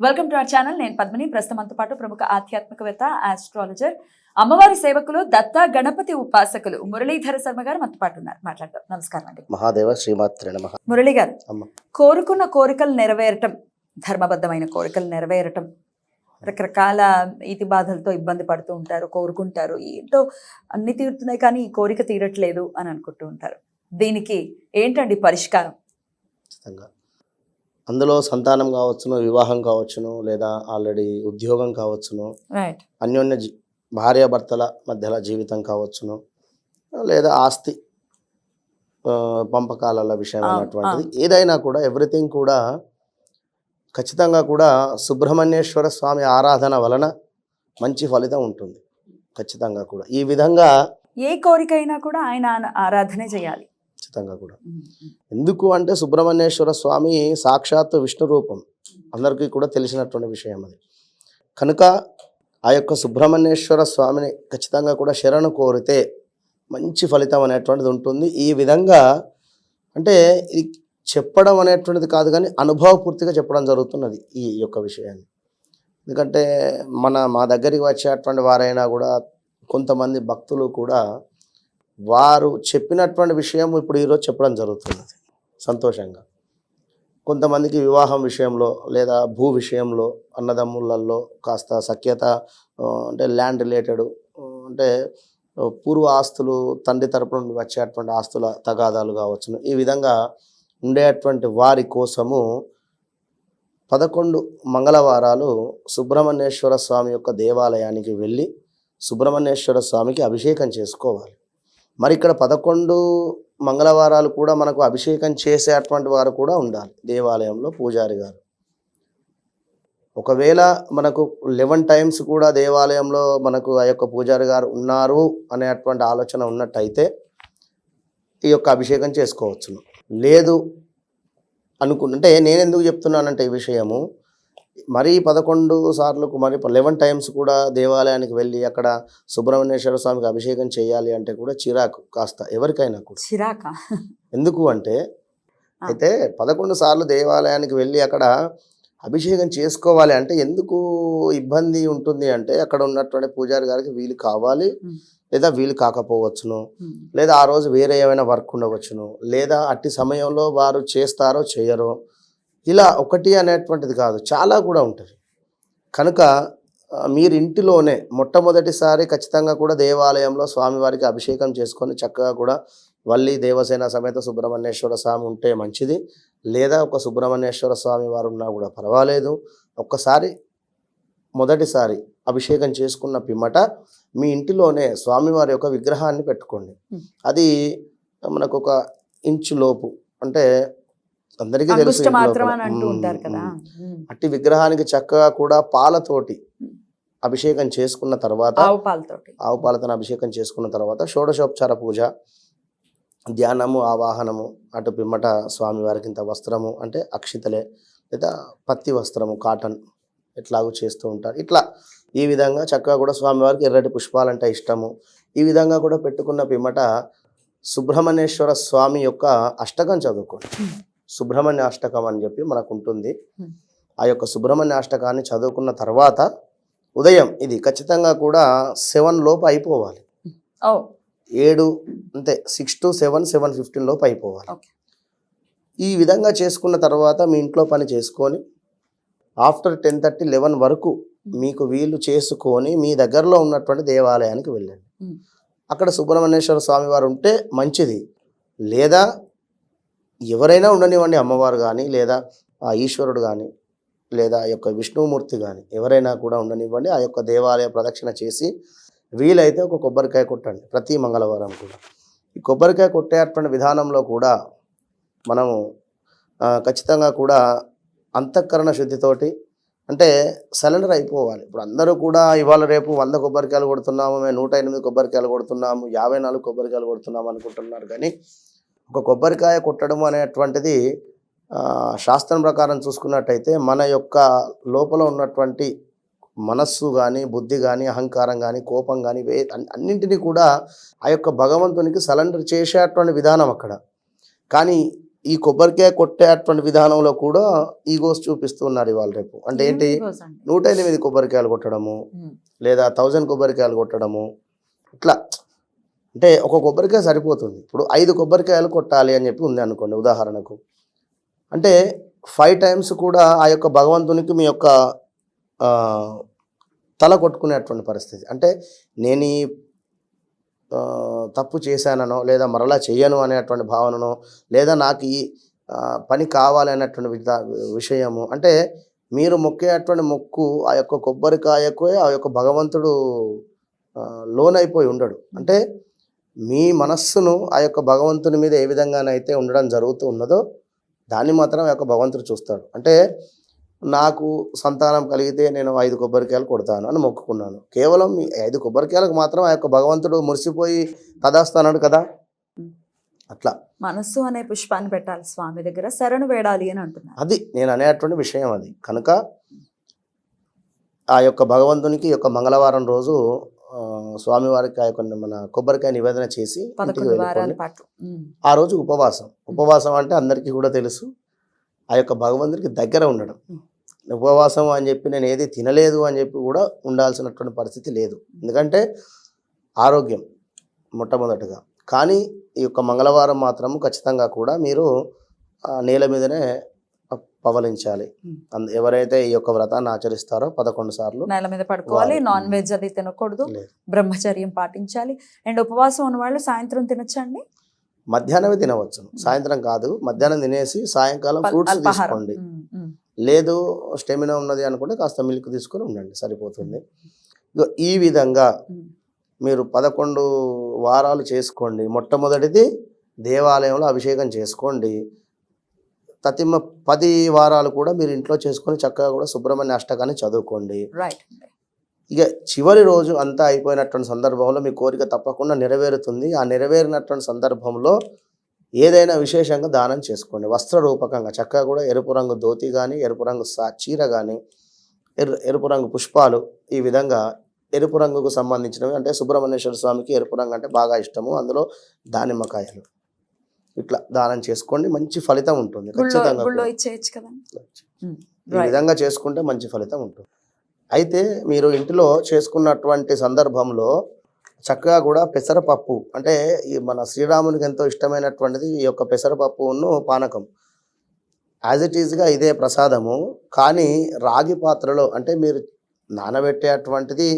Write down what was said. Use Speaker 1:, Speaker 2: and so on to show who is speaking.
Speaker 1: Welcome to our channel నేను పద్మిని. ప్రస్తుతం పాటు ప్రముఖ ఆధ్యాత్మికవేత్త ఆస్ట్రాలజర్ అమ్మవారి సేవకులు దత్త గణపతి ఉపాసకులు మురళీధర శర్మ గారు మనతో పాటు ఉన్నారు. మాట్లాడతాం నమస్కారం అండి.
Speaker 2: మహాదేవ శ్రీమాత్రే
Speaker 1: మురళి గారు. కోరుకున్న కోరికలు నెరవేరటం ధర్మబద్ధమైన కోరికలు నెరవేరటం రకరకాల ఈతి బాధలతో ఇబ్బంది పడుతూ ఉంటారు కోరుకుంటారు ఏంటో అన్ని తీరుతున్నాయి కానీ ఈ కోరిక తీరట్లేదు అని అనుకుంటూ ఉంటారు. దీనికి ఏంటండి పరిష్కారం?
Speaker 2: ఖచ్చితంగా. అందులో సంతానం కావచ్చును వివాహం కావచ్చును లేదా ఆల్రెడీ ఉద్యోగం కావచ్చును అన్యోన్య భార్యాభర్తల మధ్యలో జీవితం కావచ్చును లేదా ఆస్తి పంపకాల విషయం
Speaker 1: ఆ,
Speaker 2: అయినటువంటిది ఏదైనా కూడా ఎవ్రీథింగ్ కూడా ఖచ్చితంగా కూడా సుబ్రహ్మణ్యేశ్వర స్వామి ఆరాధన వలన మంచి ఫలితం ఉంటుంది. ఖచ్చితంగా కూడా. ఈ విధంగా
Speaker 1: ఏ కోరికైనా కూడా ఆయన ఆరాధనే చేయాలి.
Speaker 2: ఖచ్చితంగా కూడా. ఎందుకు అంటే సుబ్రహ్మణ్యేశ్వర స్వామి సాక్షాత్ విష్ణు రూపం. అందరికీ కూడా తెలిసినటువంటి విషయం అది. కనుక ఆ యొక్క సుబ్రహ్మణ్యేశ్వర స్వామిని ఖచ్చితంగా కూడా శరణు కోరితే మంచి ఫలితం అనేటువంటిది ఉంటుంది. ఈ విధంగా అంటే ఇది చెప్పడం అనేటువంటిది కాదు కానీ అనుభవపూర్తిగా చెప్పడం జరుగుతున్నది ఈ యొక్క విషయాన్ని. ఎందుకంటే మన మా దగ్గరికి వచ్చేటువంటి వారైనా కూడా కొంతమంది భక్తులు కూడా వారు చెప్పినటువంటి విషయం ఇప్పుడు ఈరోజు చెప్పడం జరుగుతున్నది. సంతోషంగా. కొంతమందికి వివాహం విషయంలో లేదా భూ విషయంలో అన్నదమ్ములలో కాస్త సఖ్యత అంటే ల్యాండ్ రిలేటెడ్ అంటే పూర్వ ఆస్తులు తండ్రి తరపు నుండి వచ్చేటువంటి ఆస్తుల తగాదాలు కావచ్చును. ఈ విధంగా ఉండేటువంటి వారి కోసము పదకొండు మంగళవారాలు సుబ్రహ్మణ్యేశ్వర స్వామి యొక్క దేవాలయానికి వెళ్ళి సుబ్రహ్మణ్యేశ్వర స్వామికి అభిషేకం చేసుకోవాలి. మరి ఇక్కడ పదకొండు మంగళవారాలు కూడా మనకు అభిషేకం చేసేటువంటి వారు కూడా ఉండాలి దేవాలయంలో పూజారి గారు. ఒకవేళ మనకు లెవెన్ టైమ్స్ కూడా దేవాలయంలో మనకు ఆ యొక్క పూజారి గారు ఉన్నారు అనేటువంటి ఆలోచన ఉన్నట్టయితే ఈ యొక్క అభిషేకం చేసుకోవచ్చును. లేదు అనుకుంటే నేను ఎందుకు చెప్తున్నానంటే ఈ విషయము మరీ పదకొండు సార్లకు మరి లెవెన్ టైమ్స్ కూడా దేవాలయానికి వెళ్ళి అక్కడ సుబ్రహ్మణ్యేశ్వర స్వామికి అభిషేకం చేయాలి అంటే కూడా చిరాకు కాస్త ఎవరికైనా కూడా.
Speaker 1: చిరాక?
Speaker 2: ఎందుకు అంటే అయితే పదకొండు సార్లు దేవాలయానికి వెళ్ళి అక్కడ అభిషేకం చేసుకోవాలి అంటే ఎందుకు ఇబ్బంది ఉంటుంది అంటే అక్కడ ఉన్నటువంటి పూజారి గారికి వీలు కావాలి. లేదా వీలు కాకపోవచ్చును. లేదా ఆ రోజు వేరే ఏమైనా వర్క్ ఉండవచ్చును. లేదా అట్టి సమయంలో వారు చేస్తారో చేయరో ఇలా ఒకటి అనేటువంటిది కాదు చాలా కూడా ఉంటుంది. కనుక మీరు ఇంటిలోనే మొట్టమొదటిసారి ఖచ్చితంగా కూడా దేవాలయంలో స్వామివారికి అభిషేకం చేసుకొని చక్కగా కూడా వల్లి దేవసేన సమేత సుబ్రహ్మణ్యేశ్వర స్వామి ఉంటే మంచిది. లేదా ఒక సుబ్రహ్మణ్యేశ్వర స్వామి వారు ఉన్నా కూడా పర్వాలేదు. ఒక్కసారి మొదటిసారి అభిషేకం చేసుకున్న పిమ్మట మీ ఇంటిలోనే స్వామివారి యొక్క విగ్రహాన్ని పెట్టుకోండి. అది మనకు ఒక ఇంచు లోపు అంటే అందరికీ తెలుసు. అట్టి విగ్రహానికి చక్కగా కూడా పాలతోటి. అభిషేకం చేసుకున్న తర్వాత
Speaker 1: ఆవు పాలతోటి.
Speaker 2: ఆవు పాలతోని అభిషేకం చేసుకున్న తర్వాత షోడశోపచార పూజ ధ్యానము ఆవాహనము అటు పిమ్మట స్వామివారికి ఇంత వస్త్రము అంటే అక్షితలే లేదా పత్తి వస్త్రము కాటన్ ఎట్లాగూ చేస్తూ ఉంటారు. ఇట్లా ఈ విధంగా చక్కగా కూడా స్వామివారికి ఎర్రటి పుష్పాలంటే ఇష్టము. ఈ విధంగా కూడా పెట్టుకున్న పిమ్మట సుబ్రహ్మణ్యేశ్వర స్వామి యొక్క అష్టకం చదువుకోండి. సుబ్రహ్మణ్య అష్టకం అని చెప్పి మనకు ఉంటుంది. ఆ యొక్క సుబ్రహ్మణ్య అష్టకాన్ని చదువుకున్న తర్వాత ఉదయం ఇది ఖచ్చితంగా కూడా సెవెన్ లోపు అయిపోవాలి. ఏడు అంతే six to seven seven fifteen లోపు అయిపోవాలి. ఈ విధంగా చేసుకున్న తర్వాత మీ ఇంట్లో పని చేసుకొని ఆఫ్టర్ టెన్ థర్టీ లెవెన్ వరకు మీకు వీలు చేసుకొని మీ దగ్గరలో ఉన్నటువంటి దేవాలయానికి వెళ్ళండి. అక్కడ సుబ్రహ్మణ్యేశ్వర స్వామి వారు ఉంటే మంచిది. లేదా ఎవరైనా ఉండనివ్వండి అమ్మవారు కానీ లేదా ఆ ఈశ్వరుడు కానీ లేదా ఆ యొక్క విష్ణుమూర్తి కానీ ఎవరైనా కూడా ఉండనివ్వండి. ఆ యొక్క దేవాలయ ప్రదక్షిణ చేసి వీలైతే ఒక కొబ్బరికాయ కొట్టండి ప్రతి మంగళవారం కూడా. ఈ కొబ్బరికాయ కొట్టేటువంటి విధానంలో కూడా మనము ఖచ్చితంగా కూడా అంతఃకరణ శుద్ధితోటి అంటే సరెండర్ అయిపోవాలి. ఇప్పుడు అందరూ కూడా ఇవాళ రేపు వంద కొబ్బరికాయలు కొడుతున్నాము మేము నూట ఎనిమిది కొబ్బరికాయలు కొడుతున్నాము యాభై నాలుగు కొబ్బరికాయలు కొడుతున్నాము అనుకుంటున్నారు కానీ ఒక కొబ్బరికాయ కొట్టడం అనేటువంటిది శాస్త్రం ప్రకారం చూసుకున్నట్టయితే మన యొక్క లోపల ఉన్నటువంటి మనస్సు కానీ బుద్ధి కానీ అహంకారం కానీ కోపం కానీ వే అన్- అన్నింటినీ కూడా ఆ యొక్క భగవంతునికి సరెండర్ చేసేటువంటి విధానం అక్కడ. కానీ ఈ కొబ్బరికాయ కొట్టేటువంటి విధానంలో కూడా ఈగోస్ చూపిస్తున్నారు ఇవాళ రేపు. అంటే ఏంటి? నూట ఎనిమిది కొబ్బరికాయలు కొట్టడము లేదా థౌజండ్ కొబ్బరికాయలు కొట్టడము ఇట్లా అంటే ఒక కొబ్బరికాయ సరిపోతుంది. ఇప్పుడు ఐదు కొబ్బరికాయలు కొట్టాలి అని చెప్పి ఉంది అనుకోండి ఉదాహరణకు. అంటే ఫైవ్ టైమ్స్ కూడా ఆ యొక్క భగవంతునికి మీ యొక్క తల కొట్టుకునేటువంటి పరిస్థితి. అంటే నేను ఈ తప్పు చేశాననో లేదా మరలా చేయను అనేటువంటి భావననో లేదా నాకు ఈ పని కావాలి అనేటువంటి విధా విషయము. అంటే మీరు మొక్కేటువంటి మొక్కు ఆ యొక్క కొబ్బరికాయకు ఆ యొక్క భగవంతుడు లోనైపోయి ఉండడు. అంటే మీ మనస్సును ఆ యొక్క భగవంతుని మీద ఏ విధంగానైతే ఉండడం జరుగుతూ ఉన్నదో దాన్ని మాత్రం ఆ యొక్క భగవంతుడు చూస్తాడు. అంటే నాకు సంతానం కలిగితే నేను ఐదు కొబ్బరికాయలు కొడతాను అని మొక్కుకున్నాను. కేవలం ఈ ఐదు కొబ్బరికాయలకు మాత్రం ఆ యొక్క భగవంతుడు మురిసిపోయి తదాస్తాడు కదా? అట్లా.
Speaker 1: మనస్సు అనే పుష్పాన్ని పెట్టాలి స్వామి దగ్గర శరణు వేడాలి అని అంటున్నారు.
Speaker 2: అది నేను అనేటువంటి విషయం అది. కనుక ఆ యొక్క భగవంతునికి యొక్క మంగళవారం రోజు స్వామివారికి యొక్క మన కొబ్బరికాయ నివేదన చేసి ఆ రోజు ఉపవాసం. ఉపవాసం అంటే అందరికీ కూడా తెలుసు. ఆ యొక్క భగవంతునికి దగ్గర ఉండడం. ఉపవాసం అని చెప్పి నేను ఏది తినలేదు అని చెప్పి కూడా ఉండాల్సినటువంటి పరిస్థితి లేదు. ఎందుకంటే ఆరోగ్యం మొట్టమొదటిగా. కానీ ఈ యొక్క మంగళవారం మాత్రం ఖచ్చితంగా కూడా మీరు నేల మీదనే పవలించాలి. ఎవరైతే ఈ యొక్క వ్రతాన్ని ఆచరిస్తారో పదకొండు సార్లు
Speaker 1: నేల మీద పడుకోవాలి నాన్ వెజ్ అది తినకూడదు. బ్రహ్మచర్యం పాటించాలి. అండ్ ఉపవాసం ఉన్న వాళ్ళు సాయంత్రం తినచ్చండి?
Speaker 2: మధ్యాహ్నమే తినవచ్చు. సాయంత్రం కాదు మధ్యాహ్నం తినేసి సాయంకాలం ఫ్రూట్స్ తీసుకోండి. లేదు స్టెమినా ఉన్నది అనుకుంటే కాస్త మిల్క్ తీసుకొని ఉండండి సరిపోతుంది. ఈ విధంగా. మీరు పదకొండు వారాలు చేసుకోండి. మొట్టమొదటిది దేవాలయంలో అభిషేకం చేసుకోండి. తతిమ పది వారాలు కూడా మీరు ఇంట్లో చేసుకొని చక్కగా కూడా సుబ్రహ్మణ్య అష్టకాన్ని చదువుకోండి.
Speaker 1: రైట్
Speaker 2: ఇక చివరి రోజు అంతా అయిపోయినటువంటి సందర్భంలో మీ కోరిక తప్పకుండా నెరవేరుతుంది. ఆ నెరవేరినటువంటి సందర్భంలో ఏదైనా విశేషంగా దానం చేసుకోండి. వస్త్ర రూపకంగా చక్కగా కూడా ఎరుపు రంగు ధోతి కానీ ఎరుపు రంగు సా చీర కానీ ఎరు ఎరుపు రంగు పుష్పాలు ఈ విధంగా ఎరుపు రంగుకు సంబంధించినవి. అంటే సుబ్రహ్మణ్యేశ్వర స్వామికి ఎరుపు రంగు అంటే బాగా ఇష్టము. అందులో దానిమ్మకాయలు. ఇట్లా దానం చేసుకోండి మంచి ఫలితం ఉంటుంది ఖచ్చితంగా ఈ విధంగా చేసుకుంటే మంచి ఫలితం ఉంటుంది. అయితే మీరు ఇంటిలో చేసుకున్నటువంటి సందర్భంలో చక్కగా కూడా పెసరపప్పు అంటే ఈ మన శ్రీరామునికి ఎంతో ఇష్టమైనటువంటిది ఈ యొక్క పెసరపప్పును పానకం. యాజ్ ఇట్ ఈజ్గా ఇదే ప్రసాదము. కానీ రాగి పాత్రలో అంటే మీరు నానబెట్టేటువంటిది